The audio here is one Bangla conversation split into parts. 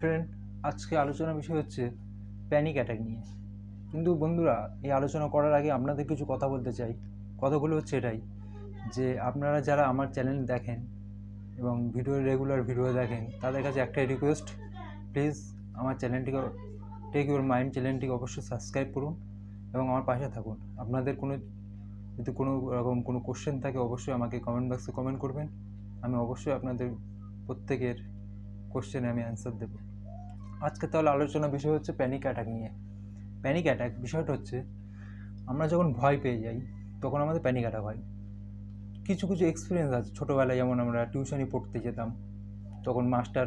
ফ্রেন্ড আজকে আলোচনা বিষয় হচ্ছে প্যানিক অ্যাটাক নিয়ে। কিন্তু বন্ধুরা, এই আলোচনা করার আগে আপনাদের কিছু কথা বলতে চাই। কথাগুলো হচ্ছে এটাই, যে আপনারা যারা আমার চ্যানেল দেখেন এবং ভিডিও রেগুলার ভিডিও দেখেন, তাদের কাছে একটাই রিকোয়েস্ট প্লিজ আমার চ্যানেলটিকে টেক ইউর মাইন্ড চ্যানেলটিকে অবশ্যই সাবস্ক্রাইব করুন এবং আমার পাশে থাকুন। আপনাদের কোনো, যদি কোনো রকম কোনো কোশ্চেন থাকে, অবশ্যই আমাকে কমেন্ট বক্সে কমেন্ট করবেন। আমি অবশ্যই আপনাদের প্রত্যেকের কোশ্চেনে আমি অ্যান্সার দেবো। আজকে তাহলে আলোচনা বিষয় হচ্ছে প্যানিক অ্যাটাক নিয়ে। প্যানিক অ্যাটাক বিষয়টা হচ্ছে, আমরা যখন ভয় পেয়ে যাই, তখন আমাদের প্যানিক অ্যাটাক হয়। কিছু কিছু এক্সপিরিয়েন্স আছে। ছোটোবেলায় যেমন আমরা টিউশনি পড়তে যেতাম, তখন মাস্টার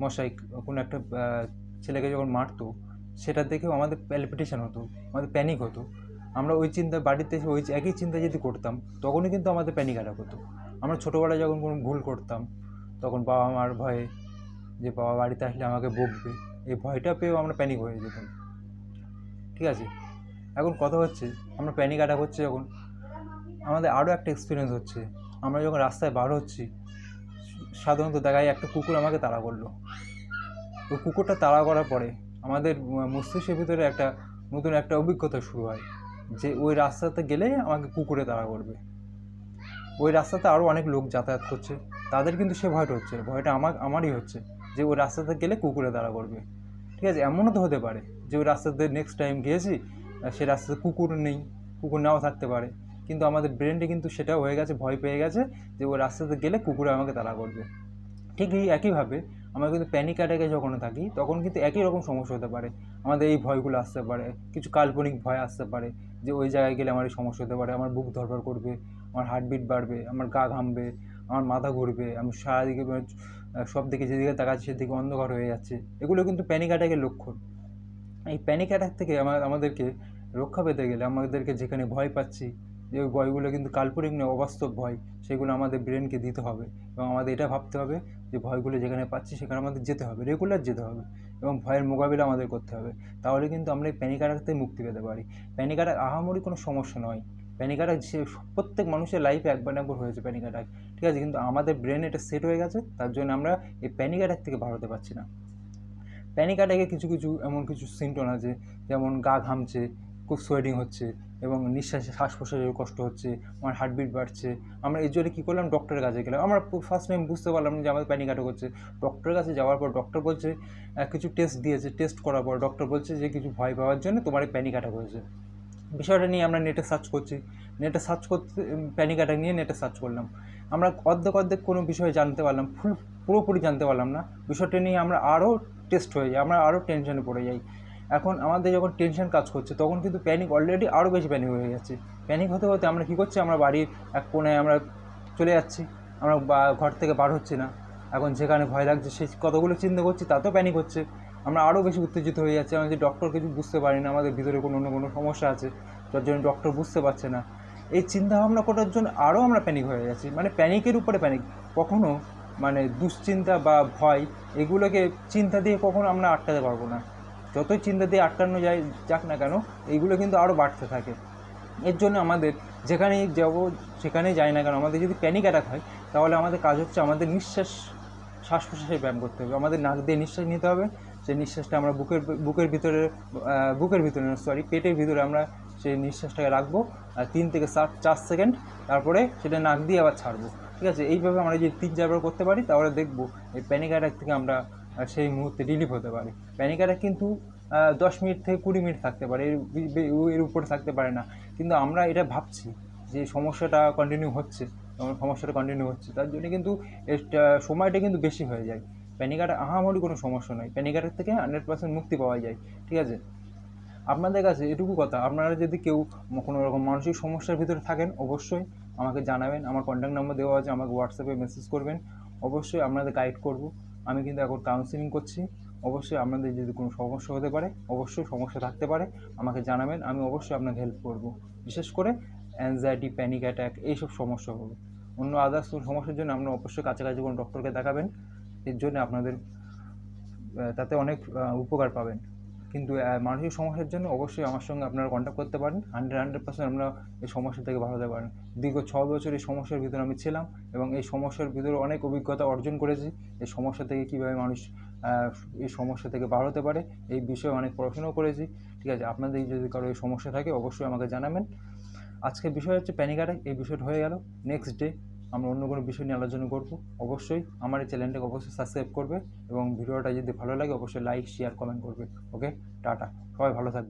মশাই কোনো একটা ছেলেকে যখন মারতো, সেটা দেখেও আমাদের প্যালপিটেশন হতো, আমাদের প্যানিক হতো। আমরা ওই চিন্তা, বাড়িতে এসে ওই একই চিন্তা যদি করতাম, তখনই কিন্তু আমাদের প্যানিক অ্যাটাক হতো। আমরা ছোটোবেলায় যখন কোনো ভুল করতাম, তখন বাবা মার ভয়ে যে বাবা বাড়িতে আসলে আমাকে বকবে। এই ভয়টা পেয়েও আমরা প্যানিক হয়ে যেতাম। ঠিক আছে? এখন কথা হচ্ছে, আমরা প্যানিক অ্যাটাক হচ্ছে যখন, আমাদের আরও একটা এক্সপিরিয়েন্স হচ্ছে। আমরা যখন রাস্তায় বার হচ্ছি, সাধারণত দেখা যায় একটা কুকুর আমাকে তাড়া করল। ওই কুকুরটা তাড়া করার পরে আমাদের মস্তিষ্কের ভিতরে একটা নতুন একটা অভিজ্ঞতা শুরু হয় যে ওই রাস্তাতে গেলে আমাকে কুকুরে তাড়া করবে। ওই রাস্তাতে আরও অনেক লোক যাতায়াত করছে। তাদের কিন্তু সে ভয়টা হচ্ছে। ভয়টা আমার, আমারই হচ্ছে। যে ওই রাস্তাতে গেলে কুকুরে তাড়া করবে ঠিক আছে? এমনও তো হতে পারে যে ওই রাস্তাতে নেক্সট টাইম গিয়েছি সে রাস্তাতে কুকুর নেই, কুকুর নাও থাকতে পারে। কিন্তু আমাদের ব্রেনটা কিন্তু সেটা হয়ে গেছে, ভয় পেয়ে গেছে যে ওই রাস্তাতে গেলে কুকুরে আমাকে তাড়া করবে ঠিক এই একইভাবে আমরা কিন্তু প্যানিক অ্যাটাকে যখন থাকি, তখন কিন্তু একই রকম সমস্যা হতে পারে। আমাদের এই ভয়গুলো আসতে পারে, কিছু কাল্পনিক ভয় আসতে পারে যে ওই জায়গায় গেলে আমার এই সমস্যা হতে পারে, আমার বুক ধরপড় করবে, আমার হার্টবিট বাড়বে, আমার গা ঘামবে আমার মাথা ঘুরবে, আমি সারাদিকে মানে সব দিকে যেদিকে তাকাচ্ছি সেদিকে অন্ধকার হয়ে যাচ্ছে। এগুলো কিন্তু প্যানিক অ্যাটাকের লক্ষণ। এই প্যানিক অ্যাটাক থেকে আমার আমাদেরকে রক্ষা পেতে গেলে আমাদেরকে যেখানে ভয় পাচ্ছি, যে ভয়গুলো কিন্তু কাল্পনিক নয়, অবাস্তব ভয়, সেগুলো আমাদের ব্রেনকে দিতে হবে এবং আমাদের এটা ভাবতে হবে যে ভয়গুলো যেখানে পাচ্ছি সেখানে আমাদের যেতে হবে রেগুলার যেতে হবে এবং ভয়ের মোকাবিলা আমাদের করতে হবে। তাহলে কিন্তু আমরা এই প্যানিক অ্যাটাক থেকে মুক্তি পেতে পারি। প্যানিক অ্যাটাক আহামরি কোনো সমস্যা নয়। প্যানিক অ্যাটাক যে প্রত্যেক মানুষের লাইফে একবার না একবার হয়েছে প্যানিক অ্যাটাক ঠিক আছে? কিন্তু আমাদের ব্রেন এটা সেট হয়ে গেছে, তার জন্য আমরা এই প্যানিক অ্যাটাক থেকে বার হতে পারছি না। প্যানিক অ্যাটাকে কিছু কিছু এমন কিছু সিমটম আছে, যেমন গা ঘামছে, খুব সোয়েটিং হচ্ছে, এবং নিঃশ্বাসে শ্বাস প্রশ্বাসের কষ্ট হচ্ছে, আমার হার্টবিট বাড়ছে। আমরা এর জন্য কী করলাম? ডক্টরের কাছে গেলাম। আমরা ফার্স্ট টাইম বুঝতে পারলাম যে আমাদের প্যানিক অ্যাটাক হচ্ছে ডক্টরের কাছে যাওয়ার পর ডক্টর বলছে কিছু টেস্ট দিয়েছে টেস্ট করার পর ডক্টর বলছে যে কিছু ভয় পাওয়ার জন্য তোমার এই প্যানিক অ্যাটাক হয়েছে। বিষয়টা নিয়ে আমরা নেটে সার্চ করছি। নেটে সার্চ করতে প্যানিক অ্যাটাক নিয়ে নেটে সার্চ করলাম। আমরা অর্ধেক অর্ধেক কোনো বিষয়ে জানতে পারলাম, ফুল, পুরোপুরি জানতে পারলাম না। বিষয়টা নিয়ে আমরা আরও টেস্ট হয়ে যাই, আমরা আরও টেনশনে পড়ে যাই। এখন আমাদের যখন টেনশন কাজ করছে, তখন কিন্তু প্যানিক অলরেডি আরও বেশি প্যানিক হয়ে যাচ্ছে। প্যানিক হতে হতে আমরা কী করছি, আমরা বাড়ির এক কোণে আমরা চলে যাচ্ছি। আমরা ঘর থেকে বার হচ্ছি না। এখন যেখানে ভয় লাগছে, সেই কতগুলো চিন্তা করছি, তাতেও প্যানিক হচ্ছে। আমরা আরও বেশি উত্তেজিত হয়ে যাচ্ছি। আমরা যে ডক্টর কিছু বুঝতে পারি না, আমাদের ভিতরে কোনো অন্য কোনো সমস্যা আছে, যার জন্য ডক্টর বুঝতে পারছে না। এই চিন্তা ভাবনা করার জন্য আরও আমরা প্যানিক হয়ে যাচ্ছি। মানে প্যানিকের উপরে প্যানিক কখনো মানে দুশ্চিন্তা বা ভয়, এগুলোকে চিন্তা দিয়ে কখনো আমরা আটকাতে পারব না। যতই চিন্তা দিয়ে আটকানো যায়, যাক না কেন এইগুলো কিন্তু আরও বাড়তে থাকে। এর জন্য আমাদের যেখানেই যাব, সেখানেই যাই না কেন, আমাদের যদি প্যানিক অ্যাটাক হয়, তাহলে আমাদের কাজ হচ্ছে আমাদের নিঃশ্বাস শ্বাস প্রশ্বাসের ব্যায়াম করতে হবে। আমাদের নাক দিয়ে নিঃশ্বাস নিতে হবে। সেই নিঃশ্বাসটা আমরা বুকের বুকের ভিতরে বুকের ভিতরে সরি পেটের ভিতরে আমরা সেই নিঃশ্বাসটাকে রাখব তিন থেকে সাত চার সেকেন্ড, তারপরে সেটা নাক দিয়ে আবার ছাড়বো, ঠিক আছে? এইভাবে আমরা যদি তিন, চারবার করতে পারি, তাহলে দেখব এই প্যানিক অ্যাটাক থেকে আমরা সেই মুহূর্তে রিলিফ হতে পারি। প্যানিক অ্যাটাক কিন্তু দশ মিনিট থেকে কুড়ি মিনিট থাকতে পারে, এর এর উপরে থাকতে পারে না। কিন্তু আমরা এটা ভাবছি যে সমস্যাটা কন্টিনিউ হচ্ছে, সমস্যাটা কন্টিনিউ হচ্ছে, তার জন্য কিন্তু সময়টা কিন্তু বেশি হয়ে যায়। প্যানিক আহামরি কোনো সমস্যা নয় প্যানিক থেকে হান্ড্রেড পার্সেন্ট মুক্তি পাওয়া যায়, ঠিক আছে? আপনাদের কাছে এটুকু কথা, আপনারা যদি কেউ কোনো রকম মানসিক সমস্যার ভিতরে থাকেন, অবশ্যই আমাকে জানাবেন। আমার কন্ট্যাক্ট নাম্বার দেওয়া আছে, আমাকে হোয়াটসঅ্যাপে মেসেজ করবেন। অবশ্যই আপনাদের গাইড করব। আমি কিন্তু এখন কাউন্সিলিং করছি। অবশ্যই আপনাদের যদি কোনো সমস্যা হতে পারে, অবশ্যই সমস্যা থাকতে পারে, আমাকে জানাবেন। আমি অবশ্যই আপনাকে হেল্প করব। বিশেষ করে অ্যাংজাইটি প্যানিক অ্যাটাক এইসব সমস্যা হবে। অন্য আদার্স সমস্যার জন্য আপনারা অবশ্যই কাছাকাছি কোনো ডক্টরকে দেখাবেন। এর জন্য আপনাদের তাতে অনেক উপকার পাবেন। কিন্তু মানসিক সমস্যার জন্য অবশ্যই আমার সঙ্গে আপনারা কন্ট্যাক্ট করতে পারেন। হান্ড্রেড হান্ড্রেড পার্সেন্ট আমরা এই সমস্যা থেকে হতে পারেন। দীর্ঘ ছ বছর এই সমস্যার ভিতরে আমি ছিলাম এবং এই সমস্যার ভিতরে অনেক অভিজ্ঞতা অর্জন করেছি। এই সমস্যা থেকে কীভাবে মানুষ এই সমস্যা থেকে বার হতে পারে, এই বিষয়ে অনেক পড়াশোনাও করেছি। ঠিক আছে, আপনাদের যদি কারও এই সমস্যা থাকে অবশ্যই আমাকে জানাবেন। আজকের বিষয় হচ্ছে প্যানিক অ্যাটাক। এই বিষয়টা হয়ে গেল। নেক্সট ডে আমরা অন্য কোনো বিষয় নিয়ে আলোচনা করব। অবশ্যই আমার এই চ্যানেলটাকে অবশ্যই সাবস্ক্রাইব করবে এবং ভিডিওটা যদি ভালো লাগে, অবশ্যই লাইক শেয়ার কমেন্ট করবে। Okay tata. সবাই ভালো থাকবে